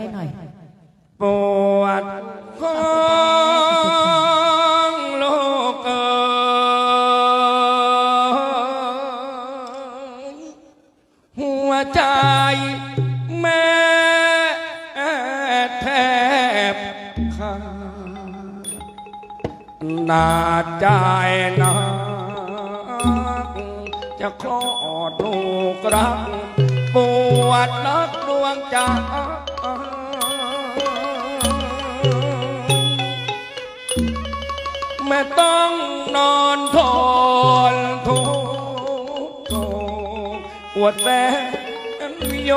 ให้หน่อย ปวดของโลกเอ่ยหัวใจแม่แทบขาดนาใจนักจะคลอดลูกรัก ปวดนักดวงใจ แม่ต้องนอนทนทุกข์โศกปวดแสนโย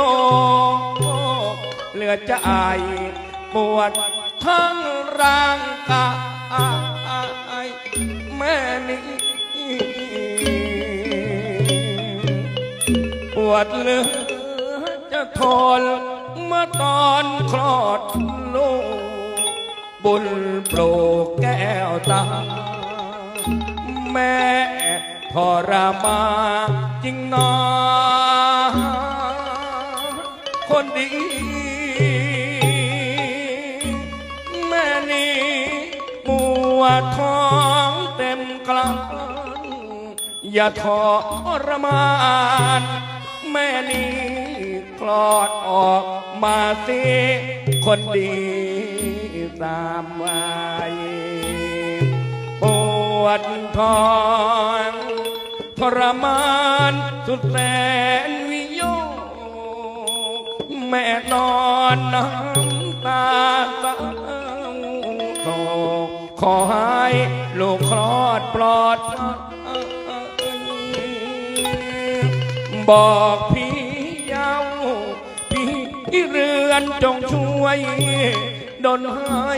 เหลือใจปวดทั้งร่างกายแม่นี้ปวดเหลือจะทน เมื่อตอนคลอดลูกบุญโปรกแก้วตา แม่ทรมาจริงนอคนดี แม่นี่มัวท้องเต็มกลางอย่าทรมาน แม่นี่ค ลอดออกมาสิคนดีตามวัยปวดท้องทรมานสุดแสนวิโยกแม่นอนน้ำตาเศร้าโศกขอให้ลูกคลอดปลอดบอกพี่ อนจงช่วยดนให้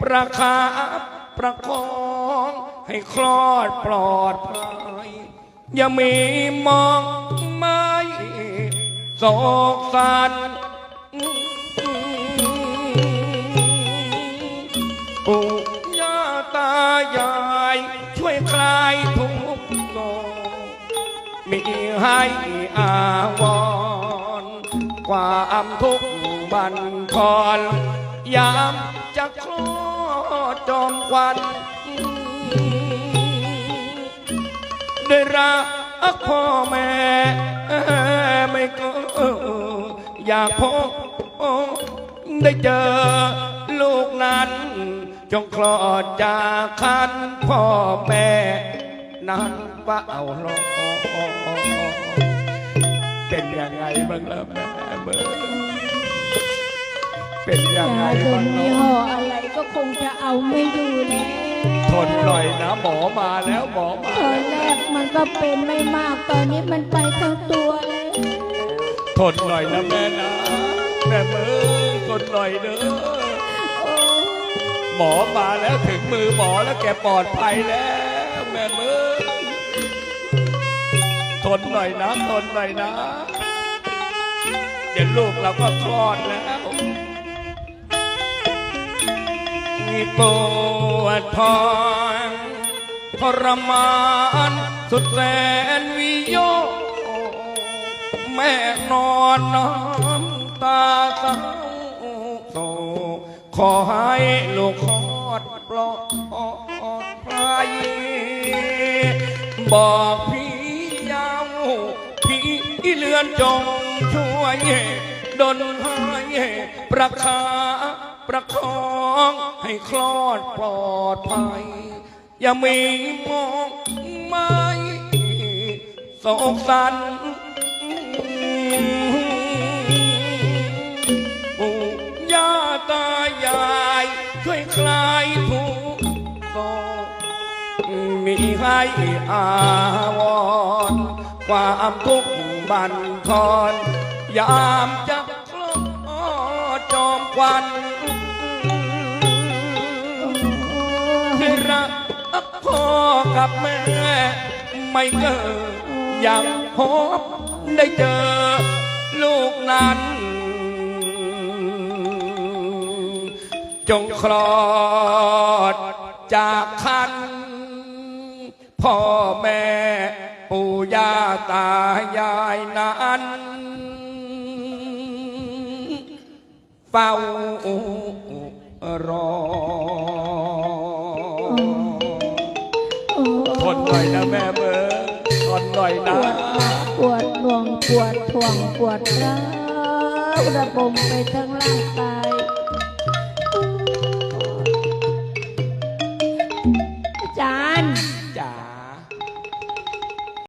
ประคับประคองให้คลอดปลอดภัยอย่ามีมองไม่โศกสันปู่ย่าตายาย ช่วยคลายทุกข์โศกมีให้อาวรความทุกข์ บันทอนยามจะคลอดจอมควันได้รักพ่อแม่ ไม่ก็อยากพบได้เจอลูกนั้น จงคลอดจากคันพ่อแม่ นั้นเป้าลอเป็นยังไงบ้างล่ะแม่เบิร์ เป็นยังไงยาตัวบ้างนี้เนาะห่ออะไรก็คงจะเอาไม่อยู่แล้วทนหน่อยนะหมอมาแล้วหมอมาตอนแรกมันก็เป็นไม่มากตอนนี้มันไปทั้งตัวแล้วทนหน่อยนะแม่นะแม่มือทนหน่อยเด้อโอ้หมอมาแล้วถึงมือหมอแล้วแกปลอดภัยแล้วแม่มือทนหน่อยนะทนหน่อยนะเดี๋ยวลูกเราก็คลอดแล้ว ปวดท้องทรมานสุดแสนวิโยแม่นอนน้ำตาเศร้าโศกขอให้ลูกคลอดปลอดภัยบอกพี่ยาวพี่เลือนจงช่วยดนให้ประคา ประคองให้คลอดปลอดภัย อย่ามีมองไม่โศกสันปู่ย่าตายาย ช่วยคลายทุกข์โศกมีให้อาวรความทุกข์บันทอนยามจะคลอดจอมควัน กับแม่ ไม่เกิดยังพบได้เจอลูกนั้น จงคลอดจากคัน พ่อแม่ปู่ย่าตายายนั้นเฝ้ารอ น่อยนะแม่เบิร์ทนหน่อยนะปวดหน่วงปวดท่วงปวดร้าวระบมไปทั้งร่างกาย